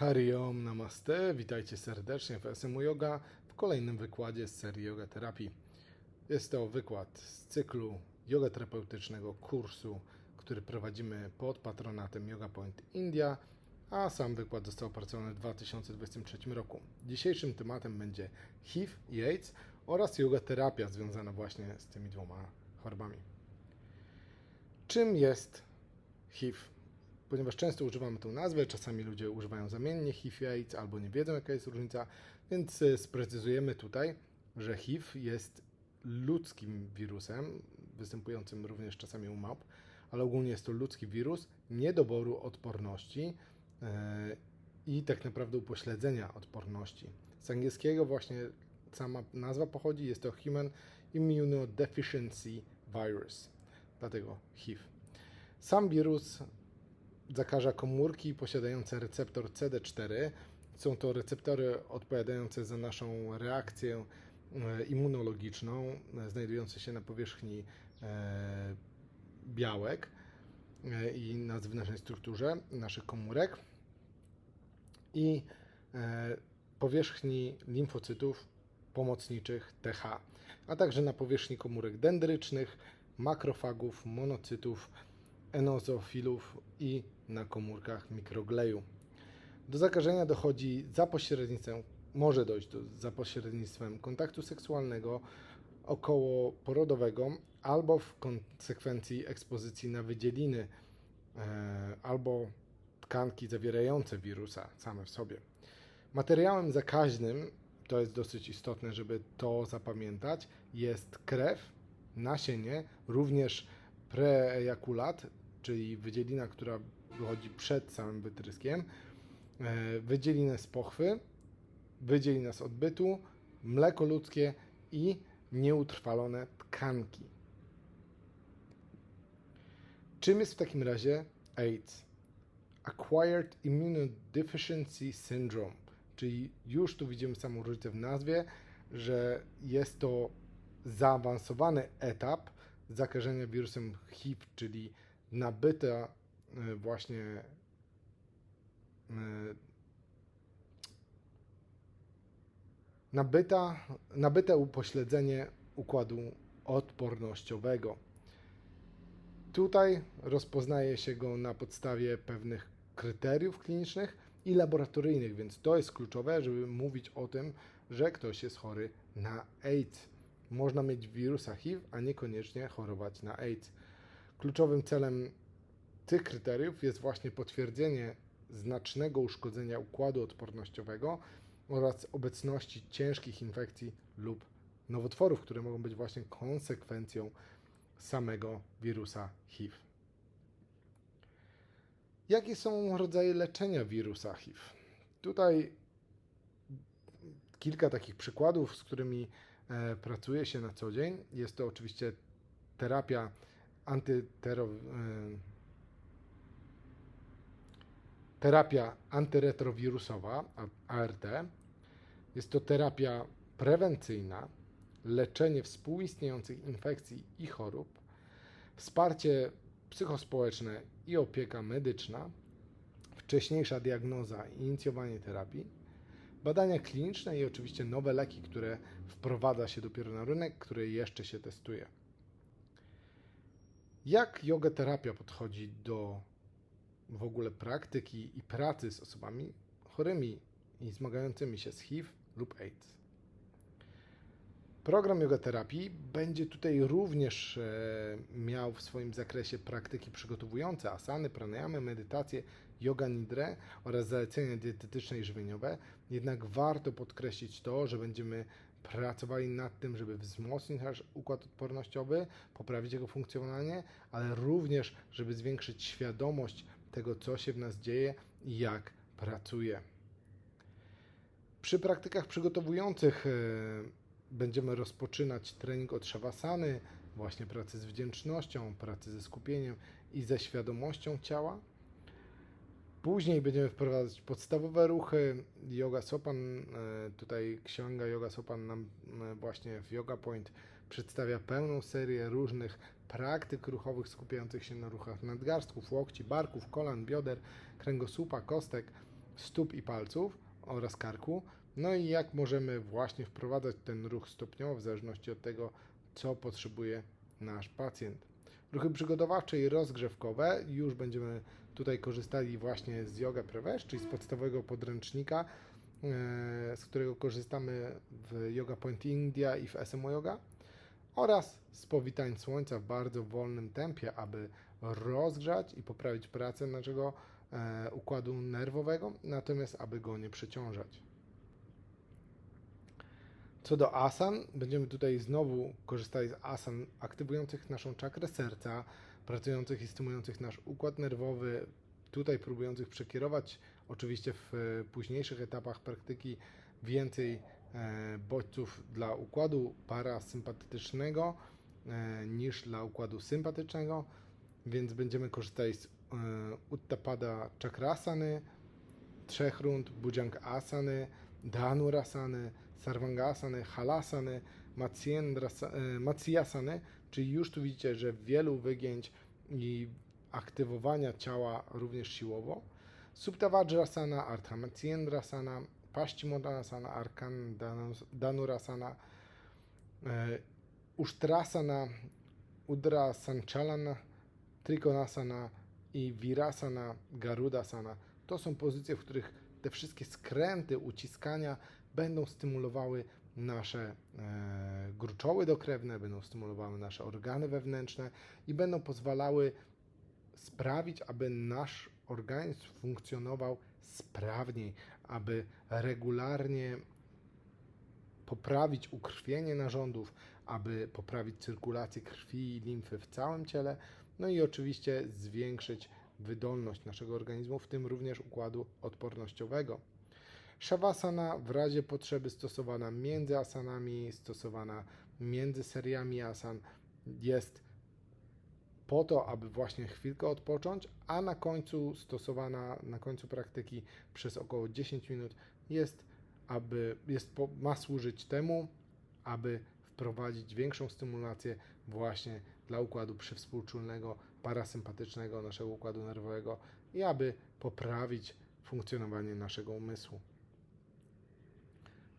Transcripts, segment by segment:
Hari Om Namaste, witajcie serdecznie w SMU Yoga w kolejnym wykładzie z serii Yoga Terapii. Jest to wykład z cyklu yoga terapeutycznego kursu, który prowadzimy pod patronatem Yoga Point India, a sam wykład został opracowany w 2023 roku. Dzisiejszym tematem będzie HIV i AIDS oraz yoga terapia związana właśnie z tymi dwoma chorobami. Czym jest HIV? Ponieważ często używamy tą nazwę, czasami ludzie używają zamiennie HIV i AIDS albo nie wiedzą jaka jest różnica, więc e, sprecyzujemy tutaj, że HIV jest ludzkim wirusem, występującym również czasami u małp, ale ogólnie jest to ludzki wirus niedoboru odporności e, i tak naprawdę upośledzenia odporności. Z angielskiego właśnie sama nazwa pochodzi, jest to Human Immunodeficiency Virus, dlatego HIV. Sam wirus zakaża komórki posiadające receptor CD4. Są to receptory odpowiadające za naszą reakcję e, immunologiczną, e, znajdujące się na powierzchni e, białek i na zewnętrznej strukturze naszych komórek i powierzchni limfocytów pomocniczych TH, a także na powierzchni komórek dendrycznych, makrofagów, monocytów, enozofilów i na komórkach mikrogleju. Do zakażenia dochodzi za pośrednictwem, może dojść do, za pośrednictwem kontaktu seksualnego, około porodowego albo w konsekwencji ekspozycji na wydzieliny e, albo tkanki zawierające wirusa same w sobie. Materiałem zakaźnym, to jest dosyć istotne, żeby to zapamiętać, jest krew, nasienie, również preejakulat, czyli wydzielina, która wychodzi przed samym wytryskiem, e, wydzielinę z pochwy, wydzielina z odbytu, mleko ludzkie i nieutrwalone tkanki. Czym jest w takim razie AIDS? Acquired Immunodeficiency Syndrome, czyli już tu widzimy samą różnicę w nazwie, że jest to zaawansowany etap zakażenia wirusem HIV, czyli nabyta e, właśnie e, nabyta, nabyte upośledzenie układu odpornościowego. Tutaj rozpoznaje się go na podstawie pewnych kryteriów klinicznych i laboratoryjnych, więc to jest kluczowe, żeby mówić o tym, że ktoś jest chory na AIDS. Można mieć wirusa HIV, a niekoniecznie chorować na AIDS. Kluczowym celem tych kryteriów jest właśnie potwierdzenie znacznego uszkodzenia układu odpornościowego oraz obecności ciężkich infekcji lub nowotworów, które mogą być właśnie konsekwencją samego wirusa HIV. Jakie są rodzaje leczenia wirusa HIV? Tutaj kilka takich przykładów, z którymi e, pracuje się na co dzień. Jest to oczywiście terapia antytero, e, terapia antyretrowirusowa, ART. Jest to terapia prewencyjna, leczenie współistniejących infekcji i chorób, wsparcie psychospołeczne i opieka medyczna, wcześniejsza diagnoza i inicjowanie terapii, badania kliniczne i oczywiście nowe leki, które wprowadza się dopiero na rynek, które jeszcze się testuje. Jak yoga terapia podchodzi do w ogóle praktyki i pracy z osobami chorymi i zmagającymi się z HIV lub AIDS? Program yoga terapii będzie tutaj również e, miał w swoim zakresie praktyki przygotowujące asany, pranayamy, medytacje, yoga nidre oraz zalecenia dietetyczne i żywieniowe. Jednak warto podkreślić to, że będziemy pracowali nad tym, żeby wzmocnić nasz układ odpornościowy, poprawić jego funkcjonowanie, ale również, żeby zwiększyć świadomość tego, co się w nas dzieje i jak pracuje. Przy praktykach przygotowujących e, będziemy rozpoczynać trening od szawasany, właśnie pracy z wdzięcznością, pracy ze skupieniem i ze świadomością ciała. Później będziemy wprowadzać podstawowe ruchy. Yoga Sopan, e, tutaj księga Yoga Sopan nam e, właśnie w Yoga Point przedstawia pełną serię różnych praktyk ruchowych skupiających się na ruchach nadgarstków, łokci, barków, kolan, bioder, kręgosłupa, kostek stóp i palców oraz karku. No i jak możemy właśnie wprowadzać ten ruch stopniowo w zależności od tego, co potrzebuje nasz pacjent. Ruchy przygotowawcze i rozgrzewkowe już będziemy tutaj korzystali właśnie z Yoga Prevesh, czyli z podstawowego podręcznika, e, z którego korzystamy w Yoga Point India i w SMO Yoga oraz z powitań słońca w bardzo wolnym tempie, aby rozgrzać i poprawić pracę naszego e, układu nerwowego, natomiast aby go nie przeciążać. Co do asan, będziemy tutaj znowu korzystali z asan aktywujących naszą czakrę serca, pracujących i stymulujących nasz układ nerwowy, tutaj próbujących przekierować oczywiście w e, późniejszych etapach praktyki więcej e, bodźców dla układu parasympatycznego e, niż dla układu sympatycznego, więc będziemy korzystali z Uttapada Chakrasany, trzech rund, Bhujang Asany, Dhanurasany, Sarvangasany, Halasany, e, Matsyasany, czyli już tu widzicie, że wielu wygięć i aktywowania ciała również siłowo. Suptavajrasana, Ardhamatyendrasana, Paschimottanasana, Arkan Dhanurasana, e, Ushtrasana, Udra Sanchalana, Trikonasana i Virasana, Garudasana. To są pozycje, w których te wszystkie skręty, uciskania będą stymulowały nasze e, gruczoły dokrewne, będą stymulowały nasze organy wewnętrzne i będą pozwalały sprawić, aby nasz organizm funkcjonował sprawniej, aby regularnie poprawić ukrwienie narządów, aby poprawić cyrkulację krwi i limfy w całym ciele, no i oczywiście zwiększyć wydolność naszego organizmu, w tym również układu odpornościowego. Shavasana w razie potrzeby stosowana między asanami, stosowana między seriami asan jest po to, aby właśnie chwilkę odpocząć, a na końcu stosowana, na końcu praktyki przez około 10 minut jest, aby, jest, ma służyć temu, aby wprowadzić większą stymulację właśnie dla układu przywspółczulnego, parasympatycznego naszego układu nerwowego i aby poprawić funkcjonowanie naszego umysłu.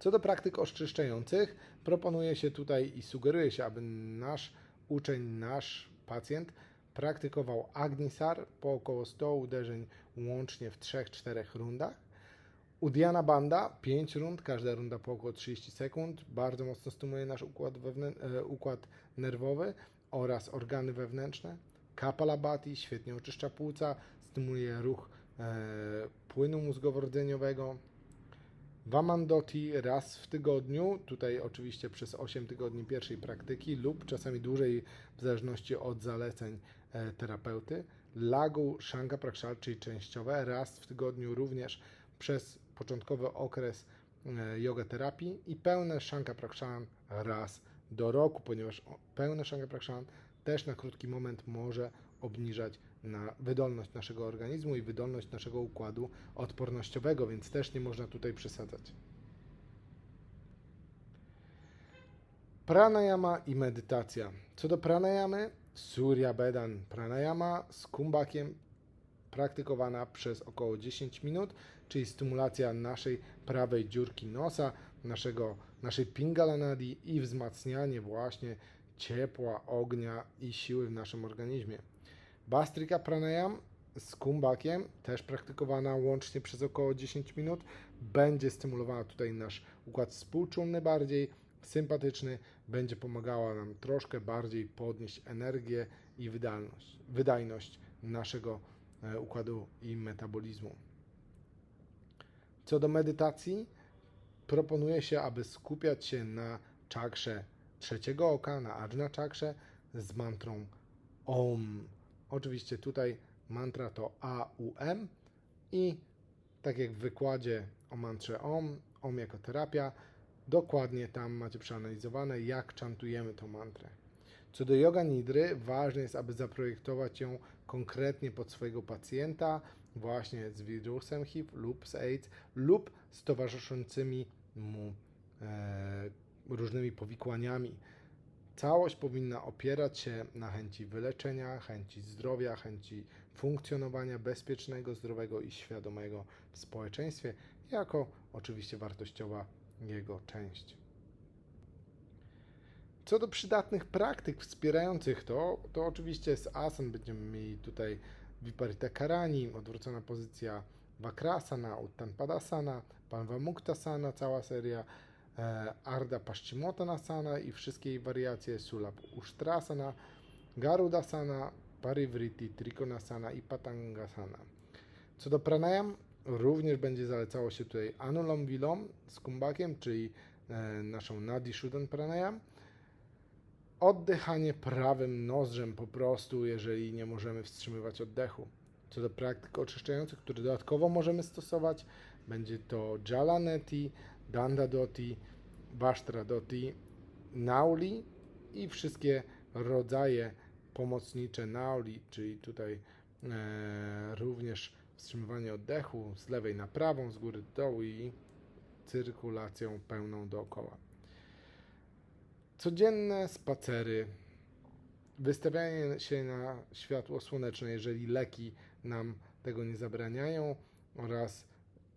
Co do praktyk oczyszczających, proponuje się tutaj i sugeruje się, aby nasz uczeń, nasz pacjent praktykował Agnisar po około 100 uderzeń łącznie w 3-4 rundach. Udiana Banda 5 rund, każda runda po około 30 sekund. Bardzo mocno stymuluje nasz układ, e, układ nerwowy oraz organy wewnętrzne. Kapalabhati świetnie oczyszcza płuca, stymuluje ruch e, płynu mózgowo-rdzeniowego. Wamandoti raz w tygodniu, tutaj oczywiście przez 8 tygodni pierwszej praktyki lub czasami dłużej w zależności od zaleceń e, terapeuty. Lagu Shanga Prakshal, czyli częściowe, raz w tygodniu również przez początkowy okres e, yoga terapii i pełne Shanga Prakshan raz do roku, ponieważ pełne Shanga Prakshan też na krótki moment może obniżać na wydolność naszego organizmu i wydolność naszego układu odpornościowego, więc też nie można tutaj przesadzać. Pranayama i medytacja. Co do pranayamy, Surya Bedan pranayama z kumbakiem praktykowana przez około 10 minut, czyli stymulacja naszej prawej dziurki nosa, naszego, naszej pingala nadi i wzmacnianie właśnie ciepła, ognia i siły w naszym organizmie. Bastrika pranayam z kumbakiem, też praktykowana łącznie przez około 10 minut, będzie stymulowała tutaj nasz układ współczulny bardziej, sympatyczny, będzie pomagała nam troszkę bardziej podnieść energię i wydajność, wydajność naszego e, układu i metabolizmu. Co do medytacji, proponuje się, aby skupiać się na czakrze trzeciego oka, na Ajna czakrze z mantrą OM. Oczywiście tutaj mantra to AUM i tak jak w wykładzie o mantrze OM, OM jako terapia, dokładnie tam macie przeanalizowane, jak czantujemy tą mantrę. Co do yoga nidry, ważne jest, aby zaprojektować ją konkretnie pod swojego pacjenta, właśnie z wirusem HIV lub z AIDS, lub z towarzyszącymi mu e, różnymi powikłaniami. Całość powinna opierać się na chęci wyleczenia, chęci zdrowia, chęci funkcjonowania bezpiecznego, zdrowego i świadomego w społeczeństwie, jako oczywiście wartościowa jego część. Co do przydatnych praktyk wspierających to, to oczywiście z asan będziemy mieli tutaj Viparita Karani, odwrócona pozycja Vakrasana, Uttanpadasana, Panvamuktasana, cała seria, e, Ardha Paschimottanasana i wszystkie jej wariacje, Sulap Ushtrasana, Garudasana, Parivriti, Trikonasana i Patangasana. Co do pranayam, również będzie zalecało się tutaj Anulom Vilom z kumbakiem, czyli e, naszą Nadi Shuddhan Pranayam, oddychanie prawym nozdrzem po prostu, jeżeli nie możemy wstrzymywać oddechu. Co do praktyk oczyszczających, które dodatkowo możemy stosować, będzie to Jalaneti, Dandadoti, Vashtradoti, Nauli i wszystkie rodzaje pomocnicze Nauli, czyli tutaj e, również wstrzymywanie oddechu z lewej na prawą, z góry do dołu i cyrkulacją pełną dookoła. Codzienne spacery, wystawianie się na światło słoneczne, jeżeli leki nam tego nie zabraniają, oraz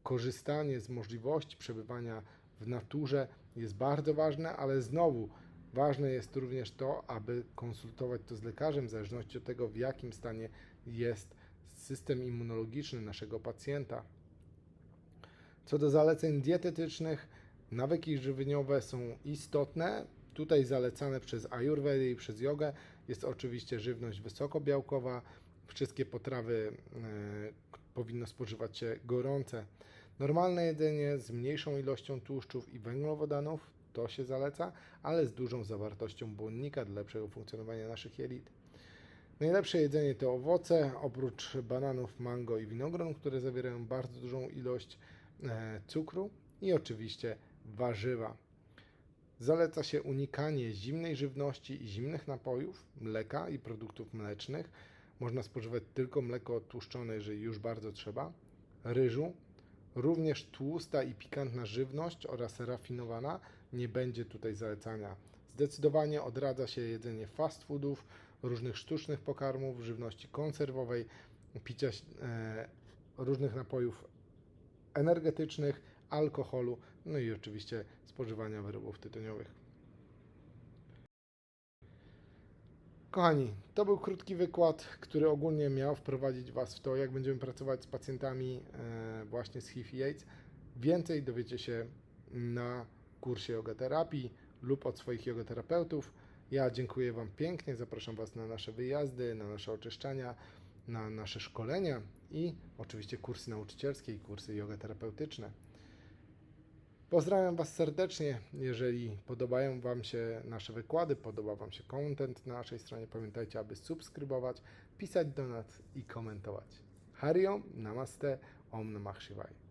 korzystanie z możliwości przebywania w naturze jest bardzo ważne, ale znowu ważne jest również to, aby konsultować to z lekarzem, w zależności od tego, w jakim stanie jest system immunologiczny naszego pacjenta. Co do zaleceń dietetycznych, nawyki żywieniowe są istotne. Tutaj zalecane przez Ayurvedę i przez jogę jest oczywiście żywność wysokobiałkowa. Wszystkie potrawy e, powinno spożywać się gorące. Normalne jedzenie z mniejszą ilością tłuszczów i węglowodanów to się zaleca, ale z dużą zawartością błonnika dla lepszego funkcjonowania naszych jelit. Najlepsze jedzenie to owoce, oprócz bananów, mango i winogron, które zawierają bardzo dużą ilość e, cukru i oczywiście warzywa. Zaleca się unikanie zimnej żywności i zimnych napojów, mleka i produktów mlecznych. Można spożywać tylko mleko odtłuszczone, jeżeli już bardzo trzeba. Ryżu, również tłusta i pikantna żywność oraz rafinowana nie będzie tutaj zalecania. Zdecydowanie odradza się jedzenie fast foodów, różnych sztucznych pokarmów, żywności konserwowej, picia e, różnych napojów energetycznych, alkoholu, no i oczywiście spożywania wyrobów tytoniowych. Kochani, to był krótki wykład, który ogólnie miał wprowadzić Was w to, jak będziemy pracować z pacjentami e, właśnie z HIV i AIDS. Więcej dowiecie się na kursie jogoterapii lub od swoich jogoterapeutów. Ja dziękuję Wam pięknie, zapraszam Was na nasze wyjazdy, na nasze oczyszczania, na nasze szkolenia i oczywiście kursy nauczycielskie i kursy jogaterapeutyczne. Pozdrawiam Was serdecznie. Jeżeli podobają Wam się nasze wykłady, podoba Wam się content na naszej stronie, pamiętajcie, aby subskrybować, pisać do nas i komentować. Hariom, Namaste, Om Namah Shivaya.